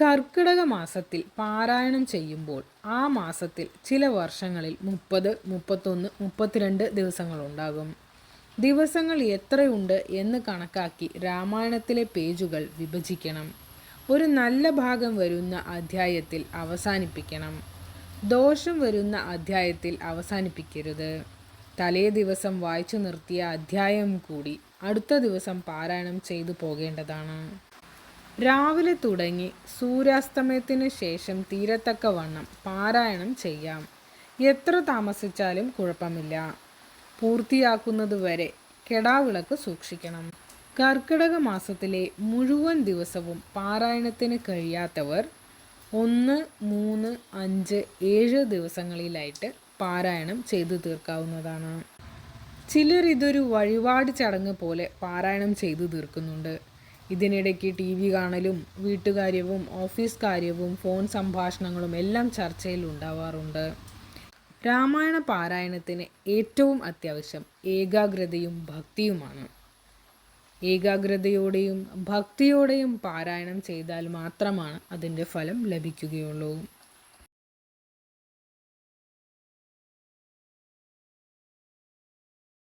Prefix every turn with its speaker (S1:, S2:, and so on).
S1: കർക്കിടക മാസത്തിൽ പാരായണം ചെയ്യുമ്പോൾ ആ മാസത്തിൽ ചില വർഷങ്ങളിൽ മുപ്പത് മുപ്പത്തൊന്ന് മുപ്പത്തിരണ്ട് ദിവസങ്ങളുണ്ടാകും. ദിവസങ്ങൾ എത്രയുണ്ട് എന്ന് കണക്കാക്കി രാമായണത്തിലെ പേജുകൾ വിഭജിക്കണം. ഒരു നല്ല ഭാഗം വരുന്ന അധ്യായത്തിൽ അവസാനിപ്പിക്കണം. ദോഷം വരുന്ന അധ്യായത്തിൽ അവസാനിപ്പിക്കരുത്. തലേ ദിവസം വായിച്ചു നിർത്തിയ അധ്യായം കൂടി അടുത്ത ദിവസം പാരായണം ചെയ്തു പോകേണ്ടതാണ്. രാവിലെ തുടങ്ങി സൂര്യാസ്തമയത്തിന് ശേഷം തീരത്തക്കവണ്ണം പാരായണം ചെയ്യാം. എത്ര താമസിച്ചാലും കുഴപ്പമില്ല. പൂർത്തിയാക്കുന്നതുവരെ കെടാവിളക്ക് സൂക്ഷിക്കണം. കർക്കിടക മാസത്തിലെ മുഴുവൻ ദിവസവും പാരായണത്തിന് കഴിയാത്തവർ ഒന്ന് മൂന്ന് അഞ്ച് ഏഴ് ദിവസങ്ങളിലായിട്ട് പാരായണം ചെയ്തു തീർക്കാവുന്നതാണ്. ചിലർ ഇതൊരു വഴിപാട് ചടങ്ങ് പോലെ പാരായണം ചെയ്തു തീർക്കുന്നുണ്ട്. ഇതിനിടയ്ക്ക് ടി വി കാണലും വീട്ടുകാര്യവും ഓഫീസ് കാര്യവും ഫോൺ സംഭാഷണങ്ങളും എല്ലാം ചർച്ചയിൽ ഉണ്ടാവാറുണ്ട്. രാമായണ പാരായണത്തിന് ഏറ്റവും അത്യാവശ്യം ഏകാഗ്രതയും ഭക്തിയുമാണ്. ഏകാഗ്രതയോടെയും ഭക്തിയോടെയും പാരായണം ചെയ്താൽ മാത്രമാണ് അതിന്റെ ഫലം ലഭിക്കുകയുള്ളൂ.